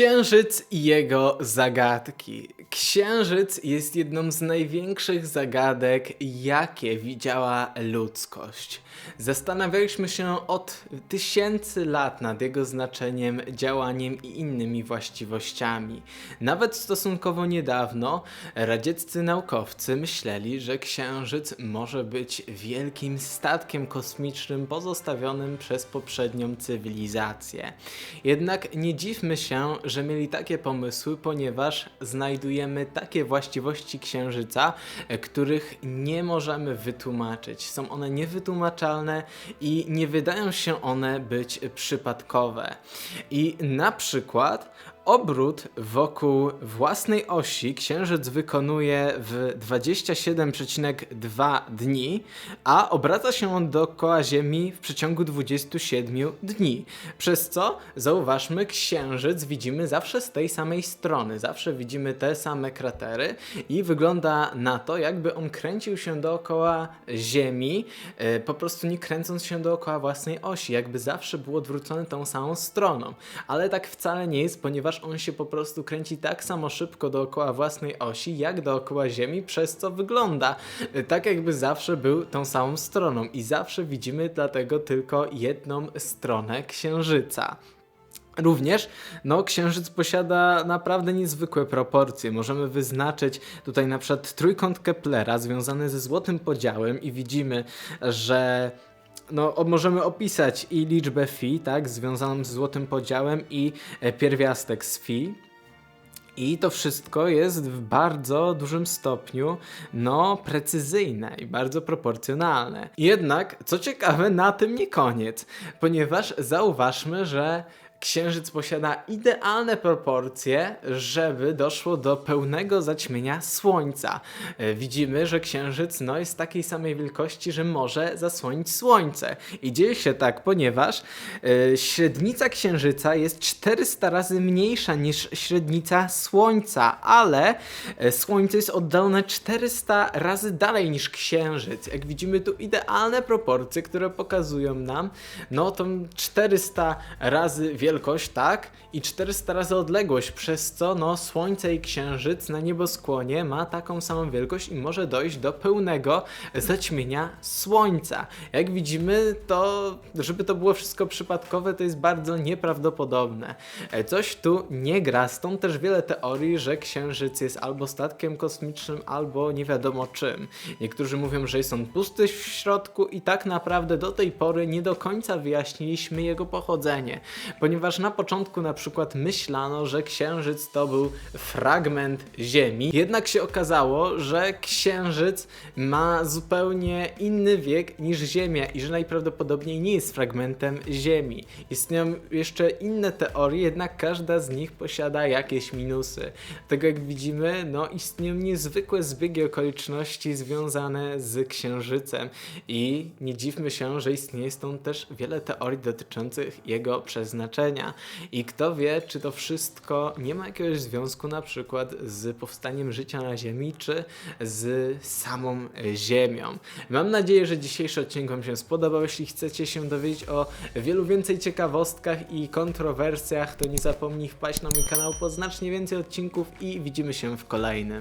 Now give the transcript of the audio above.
Księżyc i jego zagadki. Księżyc jest jedną z największych zagadek, jakie widziała ludzkość. Zastanawialiśmy się od tysięcy lat nad jego znaczeniem, działaniem i innymi właściwościami. Nawet stosunkowo niedawno radzieccy naukowcy myśleli, że Księżyc może być wielkim statkiem kosmicznym pozostawionym przez poprzednią cywilizację. Jednak nie dziwmy się, że mieli takie pomysły, ponieważ znajdujemy takie właściwości Księżyca, e, których nie możemy wytłumaczyć. Są one niewytłumaczalne i nie wydają się one być przypadkowe. I na przykład obrót wokół własnej osi Księżyc wykonuje w 27,2 dni, a obraca się on dookoła Ziemi w przeciągu 27 dni. Przez co, zauważmy, Księżyc widzimy zawsze z tej samej strony, zawsze widzimy te same kratery i wygląda na to, jakby on kręcił się dookoła Ziemi, e, po prostu nie kręcąc się dookoła własnej osi, jakby zawsze był odwrócony tą samą stroną. Ale tak wcale nie jest, ponieważ on się po prostu kręci tak samo szybko dookoła własnej osi, jak dookoła Ziemi, przez co wygląda e, tak, jakby zawsze był tą samą stroną. I zawsze widzimy dlatego tylko jedną stronę Księżyca. Również, no, Księżyc posiada naprawdę niezwykłe proporcje. Możemy wyznaczyć tutaj na przykład trójkąt Keplera związany ze złotym podziałem i widzimy, że no, możemy opisać i liczbę phi, tak, związaną z złotym podziałem i e, pierwiastek z phi. I to wszystko jest w bardzo dużym stopniu, no, precyzyjne i bardzo proporcjonalne. Jednak, co ciekawe, na tym nie koniec, ponieważ zauważmy, że Księżyc posiada idealne proporcje, żeby doszło do pełnego zaćmienia Słońca. E, Widzimy, że Księżyc no, jest takiej samej wielkości, że może zasłonić Słońce. I dzieje się tak, ponieważ e, średnica Księżyca jest 400 razy mniejsza niż średnica Słońca, ale e, Słońce jest oddalone 400 razy dalej niż Księżyc. Jak widzimy tu idealne proporcje, które pokazują nam no tą 400 razy wielkość, tak? I 400 razy odległość, przez co no Słońce i Księżyc na nieboskłonie ma taką samą wielkość i może dojść do pełnego zaćmienia Słońca. Jak widzimy, to żeby to było wszystko przypadkowe, to jest bardzo nieprawdopodobne. E, Coś tu nie gra, stąd też wiele teorii, że Księżyc jest albo statkiem kosmicznym, albo nie wiadomo czym. Niektórzy mówią, że jest on pusty w środku i tak naprawdę do tej pory nie do końca wyjaśniliśmy jego pochodzenie, ponieważ na początku na przykład myślano, że Księżyc to był fragment Ziemi, jednak się okazało, że Księżyc ma zupełnie inny wiek niż Ziemia i że najprawdopodobniej nie jest fragmentem Ziemi. Istnieją jeszcze inne teorie, jednak każda z nich posiada jakieś minusy. Tego jak widzimy, no istnieją niezwykłe zbiegi okoliczności związane z Księżycem i nie dziwmy się, że istnieje stąd też wiele teorii dotyczących jego przeznaczenia. I kto wie, czy to wszystko nie ma jakiegoś związku na przykład z powstaniem życia na Ziemi, czy z samą Ziemią. Mam nadzieję, że dzisiejszy odcinek Wam się spodobał. Jeśli chcecie się dowiedzieć o wielu więcej ciekawostkach i kontrowersjach, to nie zapomnij wpaść na mój kanał po znacznie więcej odcinków i widzimy się w kolejnym.